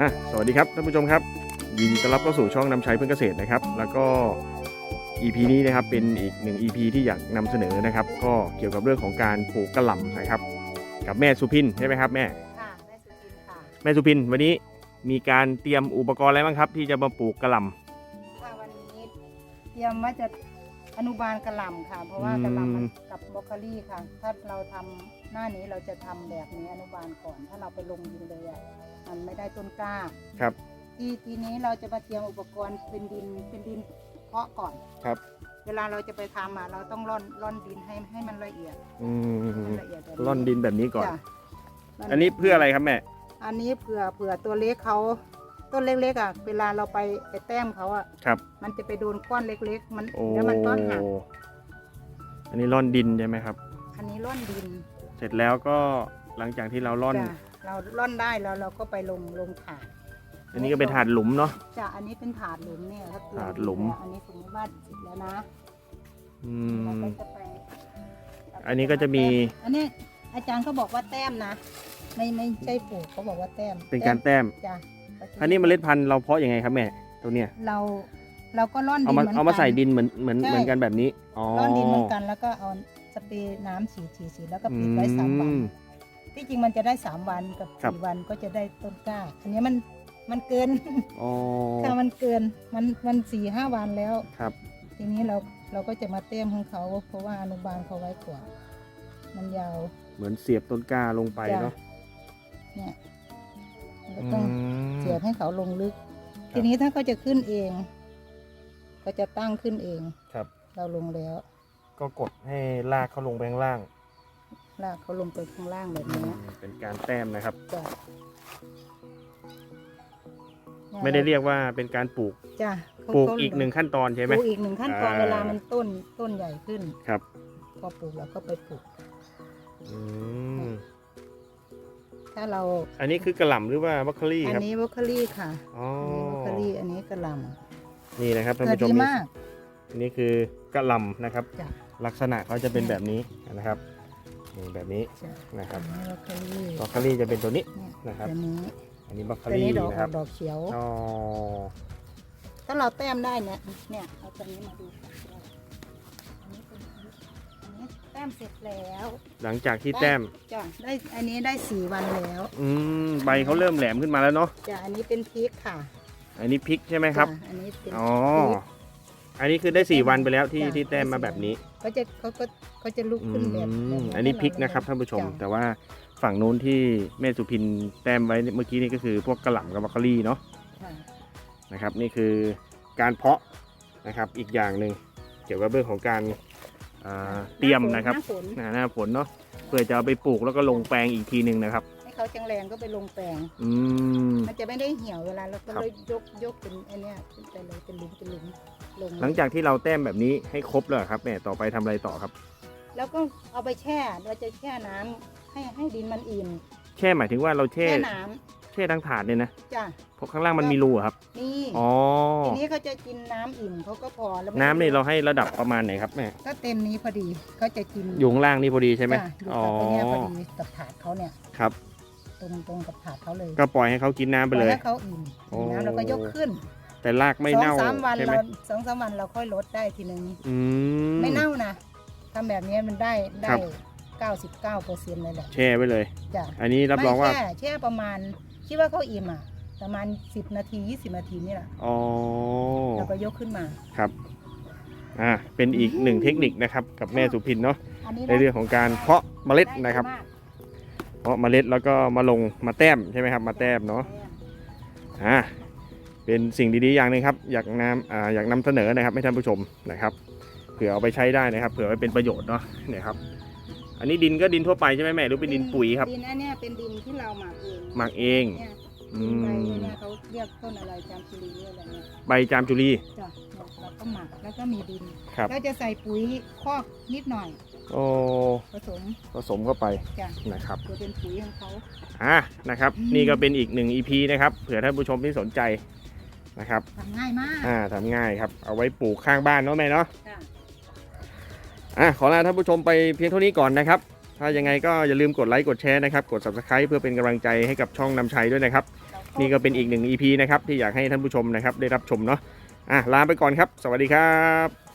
อะสวัสดีครับท่านผู้ชมครับ ยินดีต้อนรับเข้าสู่ช่องนำชัยเพื่อนเกษตรนะครับ แล้วก็ EP นี้นะครับเป็นอีกหนึ่ง EP ที่อยากนำเสนอนะครับ ก็เกี่ยวกับเรื่องของการปลูกกระหล่ำนะครับ กับแม่สุพินใช่ไหมครับแม่ ค่ะแม่สุจินค่ะแม่สุพินวันนี้มีการเตรียมอุปกรณ์อะไรบ้างครับ ที่จะมาปลูกกระหล่ค่ะวันนี้เตรียมว่าจะ อนุบาลกระหล่ำค่ะ เพราะว่ากระหล่ำมันกับบรอกโคลี่ค่ะ ถ้าเราทำหน้านี้เราจะทำแบบนี้อนุบาลก่อน ถ้าเราไปลงดินเลยอะมันไม่ได้ต้นกล้าำครับ ทีทีนี้เราจะมาเตรียมอุปกรณ์เป็นดินเป็นดินเพาะก่อนครับ เวลาเราจะไปทำอะเราต้องร่อนร่อนดินให้ให้มันละเอียดอืให้มันมละเอียดแบบร่อนดินแบบนี้ก่อนจ้ะอันนี้เพื่ออะไรครับแม่อันนี้เผื่อเผื่อตัวเล็กเขา ต้นเล็กๆอะเวลาเราไปไปแต้มเขาอะครับ มันจะไปโดนก้อนเล็ก ๆ มันโอ้แล้วมันก็หักอันนี้ร่อนดินใช่ไหมครับ อันนี้ร่อนดิน เสร็จแล้วก็หลังจากที่เราร่อน จ้ะเราร่อนได้แล้วเราก็ไปลงลงถาดอันนี้ก็เป็นถาดหลุมเนาะ จ้ะอันนี้เป็นถาดหลุมเนี่ยถ้าเตรียถาดหลุมแล้วอันนี้สมมติว่าเสร็จแล้วนะอืเราม ก็จะไปอันนี้ก็จะมี อันนี้อาจารย์เขาบอกว่าแต้มนะ ไม่ไม่ใช่ปลูกเขาบอกว่าแต้มเป็นการแต้มจ้ะ อันนี้เมล็ดพันธุ์เราเพาะยังไงครับแม่ตัวเนี้ยเราเราก็ร่อนดิเอานมาหนเอามาใส่กันดินเหมือนเหมือนใช่เหมือนกันแบบนี้อ๋อร่อนดินเหมือนกันแล้วก็เอาสเปรย์น้ำฉีดฉีดฉีดแล้วก็ปิดไว้สามวันอืมที่จริงมันจะได้สามวันกับครับ สี่วันก็จะได้ต้นกล้าอันนี้มันมันเกิน อ๋อค่ะมันเกินมันมันสี่ห้าวันแล้ว ครับ ทีนี้เราเราก็จะมาเต้มของเขา เพราะว่าอนุบาลเขาไว้ก่อนมันยาวเหมือนเสียบต้นกล้าลงไปจ้ะเนาะ เนี่ยเราต้องม เสียบให้เขาลงลึกครับทีนี้ถ้าเขาจะขึ้นเอง ก็จะตั้งขึ้นเองครับ เราลงแล้ว ก็กดให้ลากเขาลงไปข้างล่าง ลากเขาลงไปข้างล่างแบบนี้เป็นการแต้มนะครับจ้ะไม่ได้เรียกว่าเป็นการปลูกจ้ะปลูกอีกหนึ่งขั้นตอนใช่ไหมปลูกอีกหนึ่งขั้นตอนอ่าเวลามันต้นต้นใหญ่ขึ้นครับ พอปลูกเราก็ไปปลูกอืม ถ้าเราอันนี้คือกระหล่ำหรือว่าบัคเคอรี่อันครับนี้บรอกโคลี่ค่ะอ๋ออันนี้บรอกโคลี่อันนี้กระหลนี่นะครับำท่านเกิดผู้ชมดีนี่มากอันนี้คือกระหล่ำนะครับ จ้ะลักษณะเขาจะเป็นแบบนี้นะครับนี่แบบนี้จ้ะนะครับอันนี้บรอกโคลี่บัคเคอรี่จะเป็นตัวนี้ เนี่ยนะครับ ตัวนี้อันนี้บัคเคอตัวรี่นี้ดอกนะครับดอกเขียว อ๋อถ้าเราแต้มได้เนี่ยเนี่ยเอาตัวนี้มาดูก่อนว่าอันนี้เป็นอันนี้แต้มเสร็จแล้วหลังจากที่แต้ม จ้ะได้อันนี้ได้สี่วันแล้วอืมใบเขาเริ่มแหลมขึ้นมาแล้วเนาะจ้ะอันนี้เป็นพริกค่ะอันนี้พริกใช่ไหมครับ จ้ะอันนี้เป็นอ๋อพริก อันนี้คือได้สี่วันไปแล้วที่จ้ะ ที่แต้มมาได้สี่แบบนี้เขาจะเขาก็เขาจะลุกอืขึ้นแบบมแบบอันนี้พริกให้เานะครับท่านผู้ชม จ้ะแต่ว่าฝั่งนู้นที่แม่สุพินแต้มไว้เมื่อกี้นี่ก็คือพวกกระหล่ำกับบัคเคอรี่เนาะค่ะนะครับ นี่คือการเพาะนะครับอีกอย่างหนึ่งเกี่ยวกับเรื่องของการ อ่าเตรียมนะครับหน้าฝนหน้าหน้าฝนเนาะเพื่อจะเอาไปปลูกแล้วก็ลงแปลงอีกทีหนึ่งนะครับ ให้เขาแข็งแรงก็ไปลงแปลง อืม มันจะไม่ได้เหี่ยวเวลาเราก็ครับเลยยกยกเป็นไอันเนี้ยขึ้นไปเลยเป็นหลุมเป็นหลุมลงหลังจากที่เราแต้มแบบนี้ให้ครบแล้วครับแม่ต่อไปทำอะไรต่อครับ แล้วก็เอาไปแช่เราจะแช่น้ำให้ให้ดินมันอิ่มแช่หมายถึงว่าเราแช่แช่น้แช่ทั้งถาดเลยนะำจ้ะเพราะข้างล่างมันมีรูอะครับ นี่อ๋อ ทีนี้เขาจะกินน้ำอิ่มเขาก็พอแล้วน้ำนี่เราให้ระดับประมาณไหนครับแม่ก็เต็มนี้พอดีเขาจะกินอยู่ข้างล่างนี่พอดีใช่ไหมจ้ะอยู่อ๋อ กับตัวเนี้ยพอดีกับถาดเขาเนี่ยครับ ตรงตรงกับถาดเขาเลยก็ปล่อยให้เขากินน้ำไปเลยพอให้เขาอิ่มโอ้ อิ่มน้ำเราก็ยกขึ้นแต่รากไม่สองเน่าสามวันใช่ไหมเราสองสามวันเราค่อยลดได้ทีนึง อืม ไม่เน่านะทำแบบนี้มันได้ได้ครับ เก้าสิบเก้าเปอร์เซ็นต์เลยแหละแช่ไว้เลย จ้ะอันนี้รับรองว่า ไม่แช่แช่ประมาณ คิดว่าเขาอิ่มอะ ประมาณสิบนาทียี่สิบนาทีนี่แหละอ๋อเราก็ยกขึ้นมา ครับอ่าเป็นอีกหนึ่งเทคนิคนะครับกับแม่สุพินเนาะอันนี้ในเรื่องของการเพาะเมล็ดนะครับ ได้ดีมากเพาะเมล็ดแล้วก็มาลงมาแต้มใช่ไหมครับ มาแต้มเนาะอ่าเป็นสิ่งดีๆอย่างหนึงครับ อยากนำอ่าอยากนำเสนอนะครับให้ท่านผู้ชมนะครับ เผื่อเอาไปใช้ได้นะครับ เผื่อไว้เป็นประโยชน์เนาะเนี่ยครับ อันนี้ดินก็ดินทั่วไปใช่ไหมแม่หรือเป็นดินปุ๋ยครับดินอันเนี้ยเป็นดินที่เราหมักเองหมักเองเนี่ยอืดินใบมเนี่ยเขาเรียกต้นอะไรจามจุรีอะไรเนี่ยใบจามจุลีจ้ะเนี่ยเราก็หมักแล้วก็มีดินครับแล้วจะใส่ปุ๋ยคอกนิดหน่อยโอ้ผสมผสมเข้าไปจ้ะนะครับ ตัวเป็นปุ๋ยของเขา อ่านะครับ อืม นี่ก็เป็นอีกหนึ่ง EP นะครับเผื่อท่านผู้ชมที่สนใจนะครับทำง่ายมากอ่าทำง่ายครับเอาไว้ปลูกข้างบ้านเนาะแม่เนาะจ้ะ อะขอลาท่านผู้ชมไปเพียงเท่านี้ก่อนนะครับ ถ้ายังไงก็อย่าลืมกดไลค์กดแชร์นะครับ กด subscribe เพื่อเป็นกำลังใจให้กับช่องนำชัยด้วยนะครับ นี่ก็เป็นอีกหนึ่ง EP นะครับที่อยากให้ท่านผู้ชมนะครับได้รับชมเนาะอะลาไปก่อนครับ สวัสดีครับ